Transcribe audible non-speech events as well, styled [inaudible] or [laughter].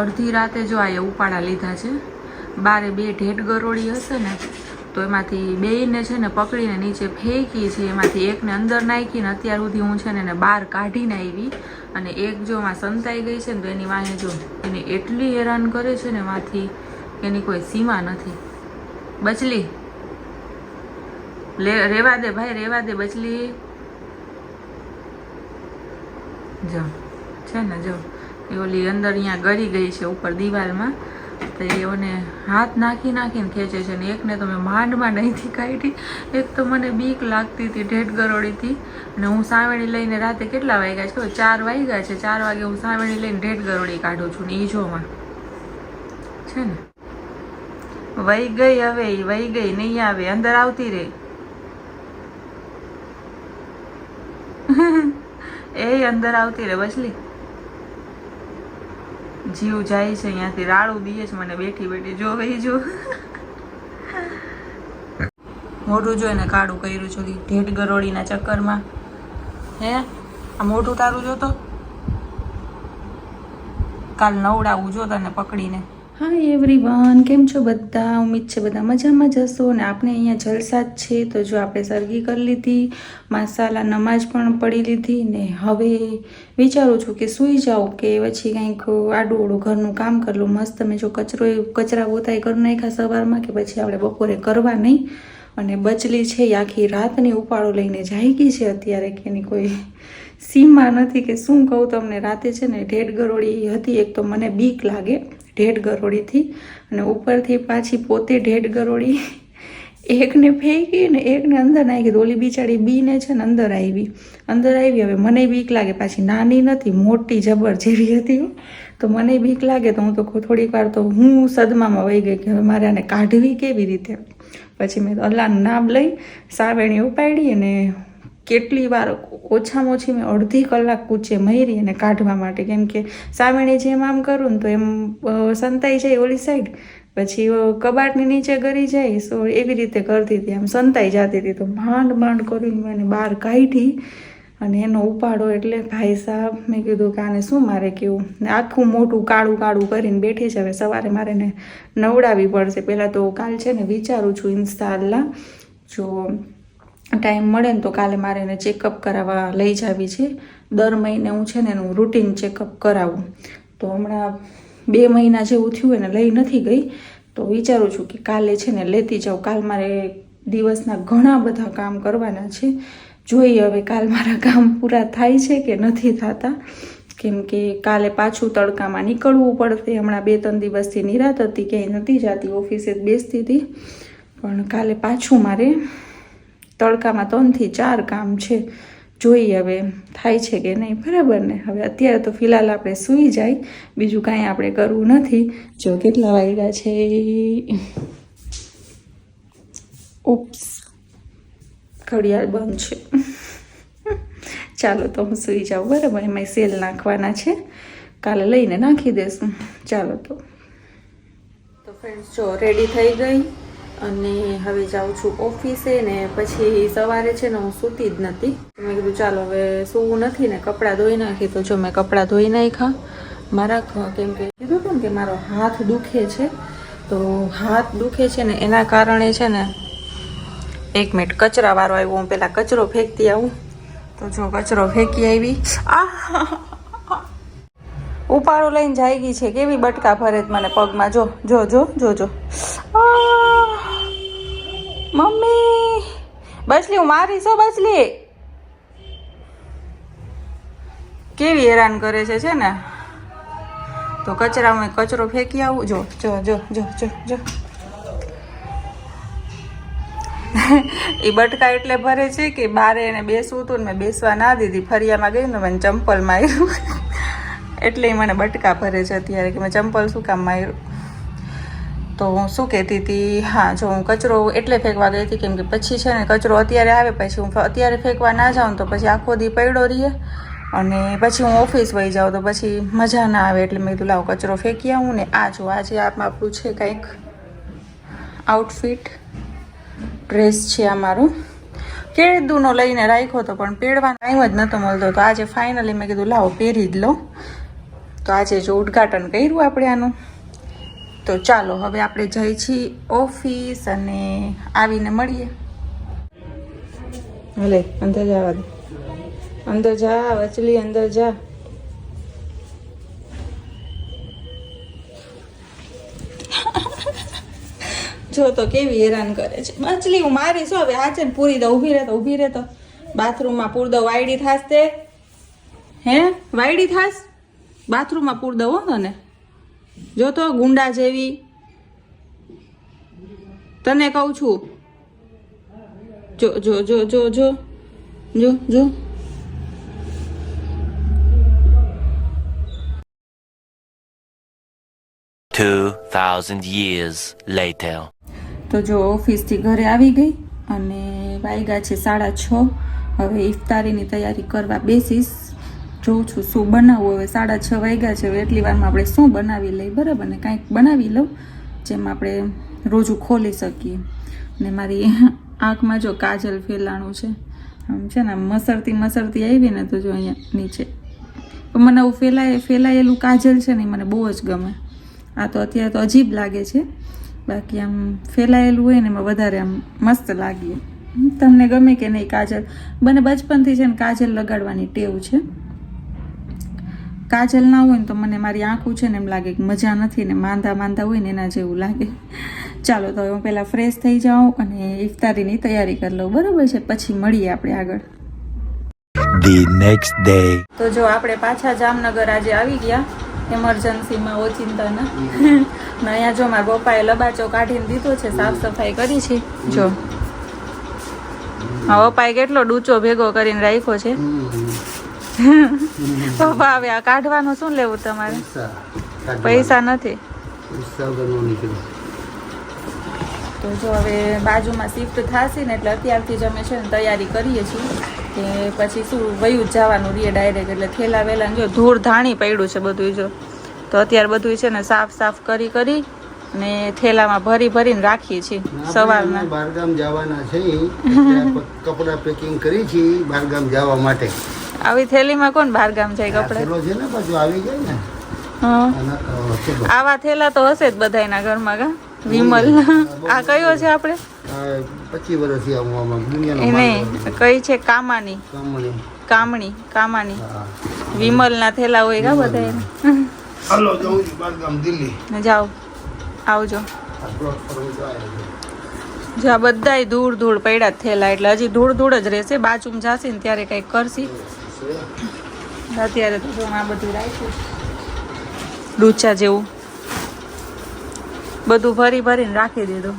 અડધી રાતે જો આ ઉપાડા લીધા છે, બારે બે ઢેટ ગરોળી હશે ને, તો એમાંથી બેયને છે ને પકડીને નીચે ફેંકી છે, એમાંથી એકને અંદર નાખીને અત્યાર સુધી હું છે ને એને બહાર કાઢીને આવી અને એક જો માં સંતાઈ ગઈ છે ને, તો એની વાંહે જો એને એટલી હેરાન કરે છે ને, એમાંથી એની કોઈ સીમા નથી. બચલી. લે, રેવા દે ભાઈ, રેવા દે બચલી. જો, છે ને, જો. એ ઓલી અંદર અહીંયા ગળી ગઈ છે ઉપર દિવાલમાં. તો એઓને હાથ નાખી નાખીને ખેંચે છે ને એકને તો મેં માંડમાં નહીંથી કાઢી. એક તો મને બીક લાગતી હતી ઢેઢ ગરોળીથી અને હું સાવેણી લઈને રાતે કેટલા વાગ્યા છે ચાર વાગ્યા છે. ચાર વાગે હું સાવેણી લઈને ઢેઢ ગરોળી કાઢું છું ને ઈજોમાં જોમાં છે ને? વહી ગઈ હવે વહી ગઈ, નહીં આવે, અંદર આવતી રે [laughs] એ અંદર આવતી રે બસલી જીવ જાય છે અહીંયાથી, રાડું દીએ છે મને બેઠી બેઠી, જો વહી જો. મોઢું જોઈને કાળું કર્યું છું ઢેઢ ગરોળીના ચક્કરમાં. હે? આ મોઢું તારું જોતો? કાલ નવડાવું જો તને પકડીને. હાય એવરીવન કેમ છો બધા? ઉમ્મીદ છે બધા મજામાં જશો અને આપણે અહીંયા જલસા જ છે. તો જો આપણે સરગી કરી લીધી, મસાલા નમાજ પણ પડી લીધી ને હવે વિચારું છું કે સૂઈ જાઉં કે પછી કંઈક આડું ઓડું ઘરનું કામ કરી લઉં. મસ્ત મેં જો કચરો કચરા પોતાય કરી નાખ્યા સવારમાં કે પછી આપણે બપોરે કરવા નહીં. અને બચલી છે એ આખી રાતની ઉપાડો લઈને જાય ગઈ છે અત્યારે કે એની કોઈ સીમા નથી કે શું કહું તમને. રાતે છે ને ઢેઢ ગરોળી હતી, એક તો મને બીક લાગે. ઢેઢ ગરોળીથી અને ઉપરથી પાછી પોતે ઢેઢ ગરોળી એકને ફેંકી ને એકને અંદર નાખી ઓલી બિચારી બીને છે ને અંદર આવી. અંદર આવી, હવે મને બીક લાગે. પાછી નાની નથી, મોટી જબર જેવી હતી તો મને બીક લાગે તો હું તો થોડીક વાર તો હું સદમામાં વહી ગઈ કે હવે મારે આને કાઢવી કેવી રીતે? પછી મેં અલ્લાનું નામ લઈ સાવેણી ઉપાડી અને કેટલી વાર ઓછામાં ઓછી મેં અડધી કલાક કૂચે મરી અને કાઢવા માટે. કેમ કે સાવેણી જેમ આમ કરું ને તો એમ સંતાઈ જાય ઓલી સાઈડ પછી કબાટની નીચે ગરી જાય સો એવી રીતે કરતી હતી. આમ સંતાઈ જતી હતી તો માંડ માંડ કરીને મેં એને બહાર કાઢી અને એનો ઉપાડો એટલે ભાઈ સાહેબ મેં કીધું કે આને શું મારે કેવું? આખું મોટું કાળું કાળું કરીને બેઠી છે. હવે સવારે મારે એને નવડાવવી પડશે. પહેલાં તો કાલ છે ને વિચારું છું ઇન્સ્ટાલ્લા જો ટાઈમ મળે ને તો કાલે મારે એને ચેકઅપ કરાવવા લઈ જાવી છે. દર મહિને હું છે ને એનું રૂટીન ચેકઅપ કરાવું. તો હમણાં બે મહિના જેવું થયું એને લઈ નથી ગઈ. તો વિચારું છું કે કાલે છે ને લેતી જાઉં. કાલ મારે દિવસના ઘણા બધા કામ કરવાના છે. જોઈએ હવે કાલ મારા કામ પૂરા થાય છે કે નથી થતા. કેમ કે કાલે પાછું તડકામાં નીકળવું પડશે. હમણાં બે ત્રણ દિવસથી નિરાત હતી, ક્યાંય નથી જતી, ઓફિસે જ બેસતી હતી. પણ કાલે પાછું મારે તડકામાં ત્રણથી ચાર કામ છે. જોઈએ હવે થાય છે કે નહીં. બરાબર ને? હવે અત્યારે તો ફિલહાલ આપણે સૂઈ જાય. બીજું કાંઈ આપણે કરવું નથી. જો કેટલા વાગ્યા છે. ઉપ્સ. ઘડિયાળ બંધ છે. ચાલો તો હું સૂઈ જાઉં. બરાબર? એમાં સેલ નાખવાના છે. કાલે લઈને નાખી દેશું ચાલો તો. ફ્રેન્ડ્સ જો રેડી થઈ ગઈ. અને હવે જાઉં છું ઓફિસે ને પછી સવારે છે ને હું સૂતી જ નથી. મેં કીધું, ચાલો, હવે સૂવું નથી ને કપડાં ધોઈ નાખી, તો જો મેં કપડાં ધોઈ નાખ્યા. મારા કેમ કે કીધું હતું કે મારો હાથ દુખે છે, તો હાથ દુખે છે ને એના કારણે છે ને એક મિનિટ કચરા વાળો આવ્યો. હું પેલા કચરો ફેંકતી આવું. તો જો કચરો ફેંકી આવી. આ ઉપાડો લઈને જાય ગઈ છે. કેવી બટકા ફરે મને પગમાં. જો જો જો જો જો. આહ! મમ્મી, બસલી, હું મારી છો બસલી. કેવી હેરાન કરે છે છે ને? તો કચરામાં કચરો ફેંકી આવું. જો જો જો જો જો જો. એ બટકા એટલે ભરે છે કે બારે એને બેસવું હતું મેં બેસવા ના દીધી. ફરિયામાં ગઈ ને મને ચંપલ માર્યું. એટલે મને બટકા ભરે છે અત્યારે કે મેં ચંપલ શું કામ માર્યું? તો હું શું કહેતી હતી? હા, જો હું કચરો એટલે ફેંકવા ગઈ હતી, કેમ કે પછી છે ને કચરો અત્યારે આવે, પછી હું અત્યારે ફેંકવા ના જાઉં તો પછી આખો દી પડ્યો રહીએ અને પછી હું ઓફિસ વહી જાઉં તો પછી મજા ના આવે. એટલે મેં કીધું લાવ કચરો ફેંકી આવું ને આ જો આજે આપ આપણું છે કંઈક આઉટફિટ ડ્રેસ છે આ મારો કેળદુનો લઈને રાખ્યો હતો, પણ પહેરવાનો ટાઈમ જ નહોતો મળતો. તો આજે ફાઇનલી મેં કીધું લાવો પહેરી જ લઉં તો આજે જો ઉદ્ઘાટન કર્યું આપણે આનું. તો ચાલો, હવે આપણે જઈ છીએ ઓફિસ અને આવીને મળીએ. ભલે અંદર જવા દે. અંદર જા, વચલી, અંદર જા. જો તો કેવી હેરાન કરે છે. મછલી હું મારી શું હવે આ છે ને પૂરી દઉં? ઊભી રહેતો ઊભી રહેતો. બાથરૂમમાં પૂર દો વાયડી થાશ તે. હે? વાયડી થાશ? બાથરૂમમાં પૂર દો હો તને? જો તો ગુંડા જેવી. તને કહું છું. જો જો જો જો જો જો જો. Two thousand years later. તો જો ઓફિસથી ઘરે આવી ગઈ અને વાગ્યા છે સાડા છ. હવે ઇફતારીની તૈયારી કરવા બેસીશ. જોઉં છું. શું બનાવવું હવે સાડા છ વાગ્યા છે. હવે એટલી વારમાં આપણે શું બનાવી લઈએ? બરાબર ને? કાંઈક બનાવી લઉં, જેમ આપણે રોજું ખોલી શકીએ. ને મારી [laughs] આંખમાં જો કાજલ ફેલાણું છે. આમ છે ને મસરતી મસરતી આવી ને તો જો અહીંયા નીચે. પણ મને આવું ફેલાય, ફેલાયેલું કાજલ છે ને મને બહુ જ ગમે. આ તો અત્યારે તો અજીબ લાગે છે. બાકી આમ ફેલાયેલું હોય ને, એમાં વધારે આમ મસ્ત લાગીએ તમને ગમે કે નહીં કાજલ? મને બચપનથી છે ને કાજલ લગાડવાની ટેવ છે. કાજલ ના હોય ને તો મને મારી આંખું છે ને એમ લાગે કે મજા નથી ને માંદા માંદા હોય ને એના જેવું લાગે. ચાલો તો હું પહેલાં ફ્રેશ થઈ જાઉં અને ઇફતારીની તૈયારી કરી લઉં. બરાબર છે? પછી મળીએ આપણે આગળ. Next day. તો જો આપણે પાછા જામનગર આજે આવી ગયા. એમરજન્સીમાં ઓચિંતાના. ને અહીંયા જો મારા પપ્પાએ લબાચો કાઢીને દીધો છે સાફ સફાઈ કરી છે. જો. હા પપ્પાએ કેટલો ડૂચો ભેગો કરીને રાખ્યો છે. પપ્પા હવે આ કાઢવાનું શું લેવું તમારે? પૈસા નથી. તો જો હવે બાજુમાં શિફ્ટ થશે ને એટલે અત્યારથી જ અમે છે ને તૈયારી કરીએ છીએ કે પછી શું વયું જવાનું રહીએ ડાયરેક્ટ એટલે થેલા વેલા જો ધૂળ ધાણી પડ્યું છે બધું જો. તો અત્યારે બધું છે ને સાફ સાફ કરી કરી ને થેલામાં ભરી ભરીને રાખીએ છીએ સવારના બારગામ જવાના છે કપડાં પેકિંગ કરી છીએ બારગામ જવા માટે. આવી થેલીમાં કોણ બહાર ગામ જાય કપડે? છે ને પાછું આવી ગઈ ને. હા. આવા થેલા તો હશે જ બધાયના ઘરમાં ગા વિમલ. આ કયો છે આપણે? પચીસ વર્ષથી આવું આમાં નહીં કઈ છે? કામાની. કામણી કામાની. વિમલ વિમલના થેલા હોય કા બધા હાલો જવું છું બારગામ દિલ્હી. જાઓ. આવજો. જાય છે. જો આ બધાય ધૂળ ધૂળ પડ્યા થેલા એટલે હજી ધૂળ ધૂળ જ રહેશે. બાજુમાં જાશે ને ત્યારે કંઈક કરશી. અત્યારે તો આ બધું રાખ્યું ડૂચા જેવું. બધું ભરી ભરીને રાખી દીધું.